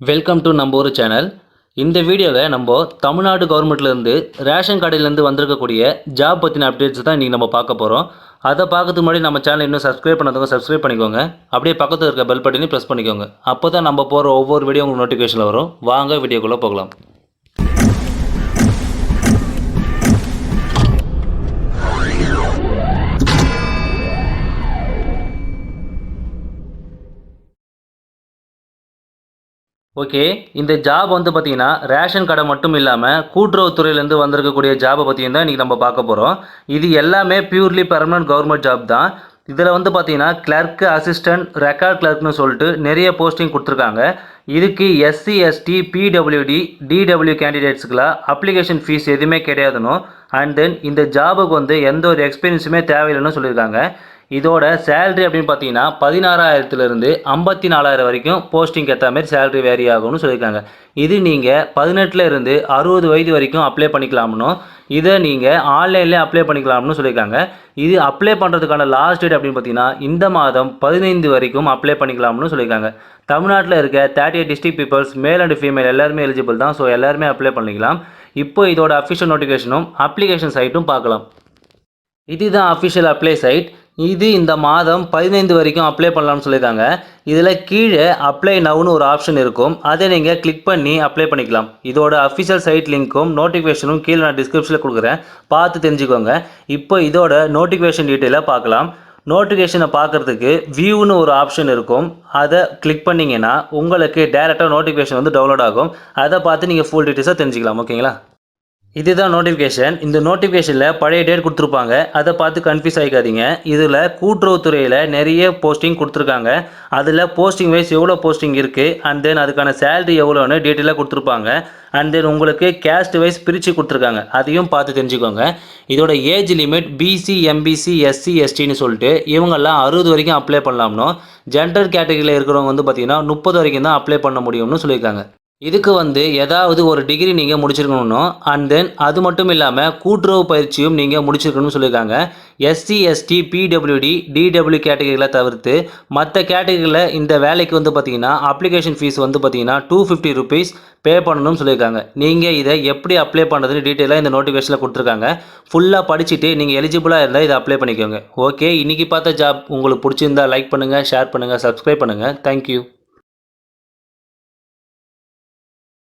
Welcome to நம்ம ஊர் channel இந்த வீடியோவில் நம்ம தமிழ்நாடு கவர்மெண்ட்லேருந்து ரேஷன் கடையிலேருந்து வந்திருக்கக்கூடிய ஜாப் பற்றின அப்டேட்ஸ் தான் இன்றைக்கி நம்ம பார்க்க போகிறோம் அதை பார்க்கறதுக்கு முன்னாடி நம்ம சேனல் இன்னும் சப்ஸ்கிரைப் பண்ணாதவங்க சப்ஸ்கிரைப் பண்ணிக்கோங்க. அப்படியே பக்கத்தில் இருக்க பெல் பட்டனையும் ப்ரெஸ் பண்ணிக்கோங்க. அப்போ தான் நம்ம போகிற ஒவ்வொரு வீடியோ உங்களுக்கு நோட்டிஃபிகேஷனில் வரும். வாங்க வீடியோக்குள்ளே போகலாம். ஓகே இந்த ஜாப் வந்து பார்த்தீங்கன்னா ரேஷன் கடை மட்டும் இல்லாமல் கூட்டுறவுத்துறையிலேருந்து வந்திருக்கக்கூடிய ஜாபை பற்றியும் தான் இன்றைக்கி நம்ம பார்க்க போகிறோம் இது எல்லாமே பியூர்லி பெர்மனன்ட் கவர்மெண்ட் ஜாப் தான். இதில் வந்து பார்த்தீங்கன்னா கிளர்க்கு அசிஸ்டன்ட் ரெக்கார்ட் கிளர்க்னு சொல்லிட்டு நிறைய போஸ்டிங் கொடுத்துருக்காங்க. இதுக்கு எஸ்சி எஸ்டி பிடபிள்யூடி டிடபிள்யூ கேண்டிடேட்ஸுக்கெலாம் அப்ளிகேஷன் ஃபீஸ் எதுவுமே கிடையாதுன்னு அண்ட் தென் இந்த ஜாபுக்கு வந்து எந்த ஒரு எக்ஸ்பீரியன்ஸுமே தேவையில்லைன்னு சொல்லியிருக்காங்க. இதோட சேலரி அப்படின்னு பார்த்தீங்கன்னா பதினாறாயிரத்துலேருந்து ஐம்பத்தி நாலாயிரம் வரைக்கும் போஸ்டிங் ஏற்ற மாதிரி சேலரி வேரி ஆகும்னு சொல்லியிருக்காங்க. இது நீங்கள் பதினெட்டுலேருந்து அறுபது வயது வரைக்கும் அப்ளை பண்ணிக்கலாம்னு இதை நீங்கள் ஆன்லைன்லேயே அப்ளை பண்ணிக்கலாம்னு சொல்லியிருக்காங்க. இது அப்ளை பண்ணுறதுக்கான லாஸ்ட் டேட் அப்படின்னு பார்த்தீங்கன்னா இந்த மாதம் பதினைந்து வரைக்கும் அப்ளை பண்ணிக்கலாம்னு சொல்லியிருக்காங்க. தமிழ்நாட்டில் இருக்க thirty eight district peoples male and female எல்லாருமே எலிஜிபிள் தான். ஸோ எல்லாருமே அப்ளை பண்ணிக்கலாம். இப்போ இதோட அஃபிஷியல் நோட்டிஃபிகேஷனும் அப்ளிகேஷன் சைட்டும் பார்க்கலாம். இதுதான் அஃபிஷியல் அப்ளை சைட் இது இந்த மாதம் பதினைந்து வரைக்கும் அப்ளை பண்ணலாம்னு சொல்லியிருக்காங்க. இதில் கீழே அப்ளை நவுன்னு ஒரு ஆப்ஷன் இருக்கும். அதை நீங்கள் கிளிக் பண்ணி அப்ளை பண்ணிக்கலாம். இதோட அஃபிஷியல் சைட் லிங்க்கும் நோட்டிஃபிகேஷனும் கீழே நான் டிஸ்கிரிப்ஷனில் கொடுக்குறேன். பார்த்து தெரிஞ்சுக்கோங்க. இப்போ இதோட நோட்டிஃபிகேஷன் டீட்டெயிலாக பார்க்கலாம். நோட்டிஃபிகேஷனை பார்க்குறதுக்கு வியூன்னு ஒரு ஆப்ஷன் இருக்கும். அதை கிளிக் பண்ணிங்கன்னா உங்களுக்கு டேரெக்டாக நோட்டிஃபிகேஷன் வந்து டவுன்லோட் ஆகும். அதை பார்த்து நீங்கள் ஃபுல் டீட்டெயில்ஸாக தெரிஞ்சுக்கலாம். ஓகேங்களா இதுதான் நோட்டிஃபிகேஷன் இந்த நோட்டிஃபிகேஷனில் பழைய டேட் கொடுத்துருப்பாங்க. அதை பார்த்து கன்ஃபியூஸ் ஆகிக்காதீங்க இதில் கூட்டுறவுத்துறையில் நிறைய போஸ்டிங் கொடுத்துருக்காங்க. அதில் போஸ்டிங் வைஸ் எவ்வளோ போஸ்டிங் இருக்குது அண்ட் தென் அதுக்கான சேலரி எவ்வளோன்னு டீட்டெயிலாக கொடுத்துருப்பாங்க. அண்ட் தென் உங்களுக்கு கேஸ்ட் வைஸ் பிரித்து கொடுத்துருக்காங்க. அதையும் பார்த்து தெரிஞ்சுக்கோங்க. இதோட age limit BC MBC SC எஸ்டின்னு சொல்லிட்டு இவங்கெல்லாம் அறுபது வரைக்கும் அப்ளை பண்ணலாம்னோ. ஜென்டர் கேட்டகரியில் இருக்கிறவங்க வந்து பார்த்தீங்கன்னா முப்பது வரைக்கும் தான் அப்ளை பண்ண முடியும்னு சொல்லியிருக்காங்க. இதுக்கு வந்து ஏதாவது ஒரு டிகிரி நீங்கள் முடிச்சிருக்கணும் அண்ட் தென் அது மட்டும் இல்லாமல் கூட்டுறவு பயிற்சியும் நீங்கள் முடிச்சிருக்கணும்னு சொல்லியிருக்காங்க. எஸ்சி எஸ்டி பிடபிள்யூடி டிடபிள்யூ கேட்டகரிகளை தவிர்த்து மற்ற கேட்டகரியில் இந்த வேலைக்கு வந்து பார்த்தீங்கன்னா அப்ளிகேஷன் ஃபீஸ் வந்து பார்த்தீங்கன்னா டூ ஃபிஃப்டி ருபீஸ் பே பண்ணணும்னு சொல்லியிருக்காங்க. நீங்கள் இதை எப்படி அப்ளை பண்ணுறதுன்னு டீட்டெயிலாக இந்த நோட்டிஃபிகேஷனில் கொடுத்துருக்காங்க. ஃபுல்லாக படிச்சுட்டு நீங்கள் எலிஜிபிளாக இருந்தால் இதை அப்ளை பண்ணிக்கோங்க. ஓகே இன்றைக்கி பார்த்த ஜாப் உங்களுக்கு பிடிச்சிருந்தா லைக் பண்ணுங்கள் ஷேர் பண்ணுங்கள் சப்ஸ்கிரைப் பண்ணுங்கள் தேங்க்யூ